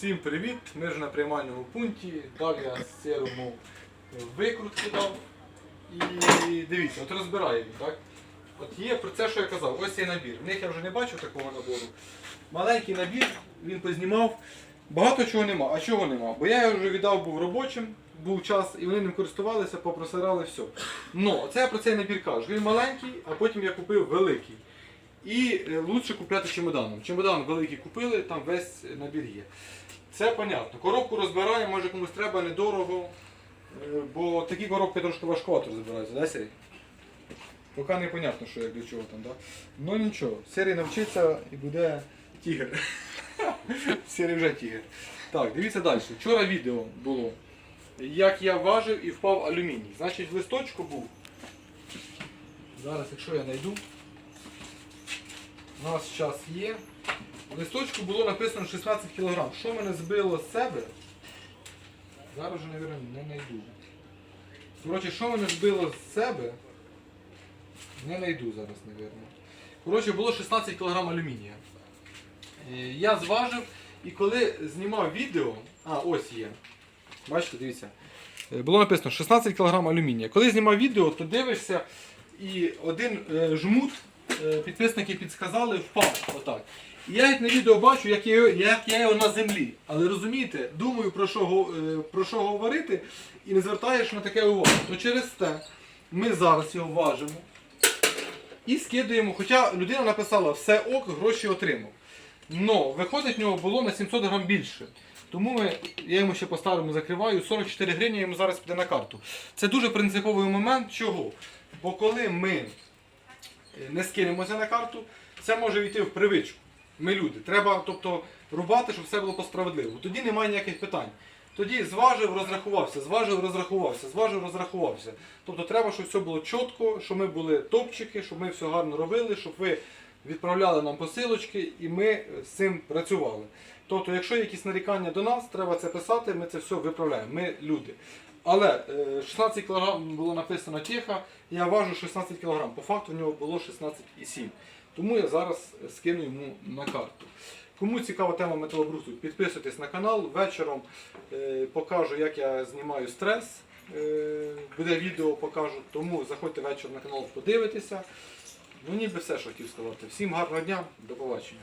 Всім привіт! Ми вже на приймальному пункті. Дав я сірому викрутки дав. І дивіться, от розбирає він, так? От є про це, що я казав, ось цей набір. В них я вже не бачив такого набору. Маленький набір, він познімав. Багато чого нема. А чого нема? Бо я його вже віддав був робочим, був час, і вони ним користувалися, попросирали все. Ну, це я про цей набір кажу. Він маленький, а потім я купив великий. І е, лучше купляти чемоданом. Чемодан великий купили, там весь набір є. Це понятно. Коробку розбираємо, може комусь треба недорого. е, Бо такі коробки трошки важкувато розбираються, да, Сергій? Поки не понятно, що як для чого там, да? Ну нічого, Сергій навчиться і буде тігр. Сергій вже тігр. Так, дивіться далі. Вчора відео було. Як я важив і впав алюміній. Значить, в листочку був. Зараз, якщо я знайду. У нас час є. В листочку було написано 16 кг. Що мене збило з себе? Зараз вже, мабуть, не знайду. Коротше, що мене збило з себе? Не знайду зараз, мабуть. Коротше, було 16 кг алюмінія. Е, Я зважив і коли знімав відео, а ось є. Бачите, дивіться. Е, Було написано 16 кг алюмінія. Коли знімав відео, то дивишся і один е, жмут підписники підсказали, впав отак. І я на відео бачу, як я, як я його на землі. Але розумієте, думаю про що, е, про що говорити і не звертаєш на таке увагу. То через те ми зараз його важимо і скидуємо. Хоча людина написала все ок, гроші отримав. Но виходить в нього було на 700 грам більше. Тому ми, я йому ще по-старому закриваю, 44 гривні йому зараз піде на карту. Це дуже принциповий момент. Чого? Бо коли ми е, не скинемося на карту, це може війти в привичку. Ми люди. Треба тобто, рубати, щоб все було по-справедливо. Тоді немає ніяких питань. Тоді зважив, розрахувався, зважив, розрахувався, зважив, розрахувався. Тобто треба, щоб все було чітко, щоб ми були топчики, щоб ми все гарно робили, щоб ви відправляли нам посилочки і ми е, з цим працювали. Тобто, якщо є якісь нарікання до нас, треба це писати, ми це все виправляємо. Ми люди. Але е, 16 кг було написано тіха, я важу 16 кг. По факту в нього було 16,7. Тому я зараз скину йому на карту. Кому цікава тема металобрухту, підписуйтесь на канал. Вечором е, покажу, як я знімаю стрес. Е, буде відео покажу, тому заходьте ввечері на канал, подивитися. Ну ніби все, що хотів сказати. Всім гарного дня, до побачення.